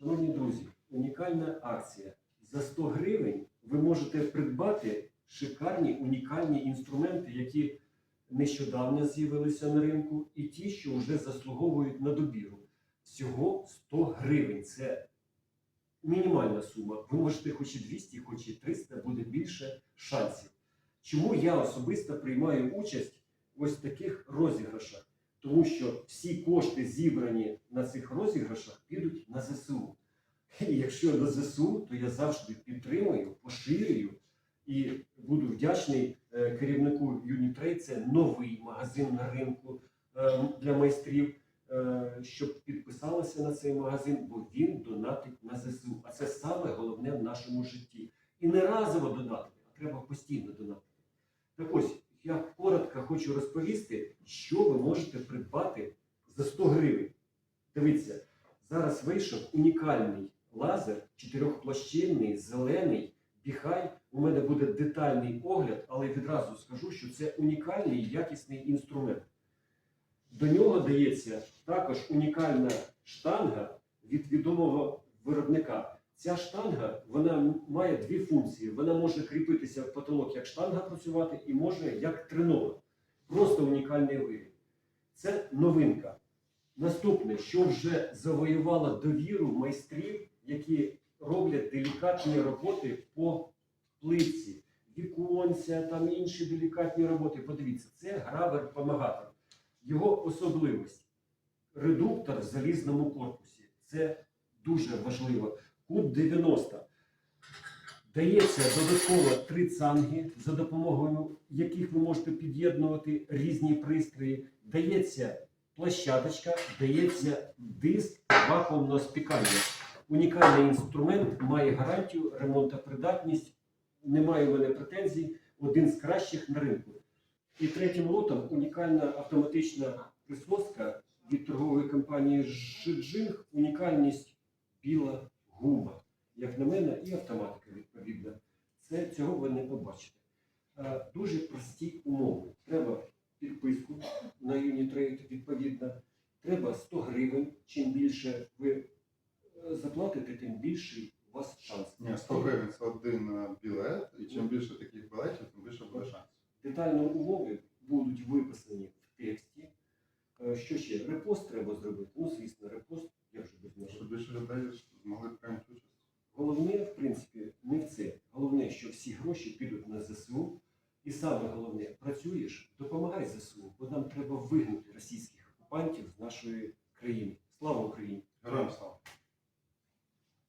Шановні друзі, унікальна акція. За 100 гривень ви можете придбати шикарні унікальні інструменти, які нещодавно з'явилися на ринку, і ті, що вже заслуговують на добіру. Всього 100 гривень. Це мінімальна сума. Ви можете хоч і 200, хоч і 300, буде більше шансів. Чому я особисто приймаю участь в ось таких розіграшах? Тому що всі кошти, зібрані на цих розіграшах, підуть на ЗСУ. І якщо на ЗСУ, то я завжди підтримую, поширюю і буду вдячний е, керівнику Юнітрейд. Це новий магазин на ринку е, для майстрів, е, щоб підписалися на цей магазин, бо він донатить на ЗСУ. А це саме головне в нашому житті. І не разово донатити, а треба постійно донатити. Так ось, хочу розповісти, що ви можете придбати за 100 гривень. Дивіться, зараз вийшов унікальний лазер, чотирьохплощинний, зелений, біхай. У мене буде детальний огляд, але відразу скажу, що це унікальний якісний інструмент. До нього дається також унікальна штанга від відомого виробника. Ця штанга вона має дві функції. Вона може кріпитися в потолок як штанга працювати, і може як тренога. Просто унікальний виріб. Це новинка. Наступне, що вже завоювало довіру майстрів, які роблять делікатні роботи по плитці, віконця, там інші делікатні роботи. Подивіться, це гравер-помагатор. Його особливість редуктор в залізному корпусі. Це дуже важливо. Кут 90. Дається додатково три цанги, за допомогою яких ви можете під'єднувати різні пристрої. Дається площадочка, дається диск вакуумного спікання. Унікальний інструмент, має гарантію, ремонтопридатність. Немає в мене претензій. Один з кращих на ринку. І третім лотом унікальна автоматична присвозка від торгової компанії Жиджинг. Унікальність біла гума. Як на мене, і автоматика цього ви не побачите. Е, Дуже прості умови. Треба підписку на Unitrade, відповідно. Треба 100 гривень. Чим більше ви е, заплатите, тим більший у вас шанс. Ні, 100 гривень це один е, білет, і чим більше таких білетів, тим більше буде шансів. Детальні умови будуть виписані в тексті. Що ще? Репост треба зробити. Ну, звісно, репост, як же без. Щоб більше людей змогли прийняти на ЗСУ. І саме головне, працюєш, допомагай ЗСУ, бо нам треба вигнати російських окупантів з нашої країни.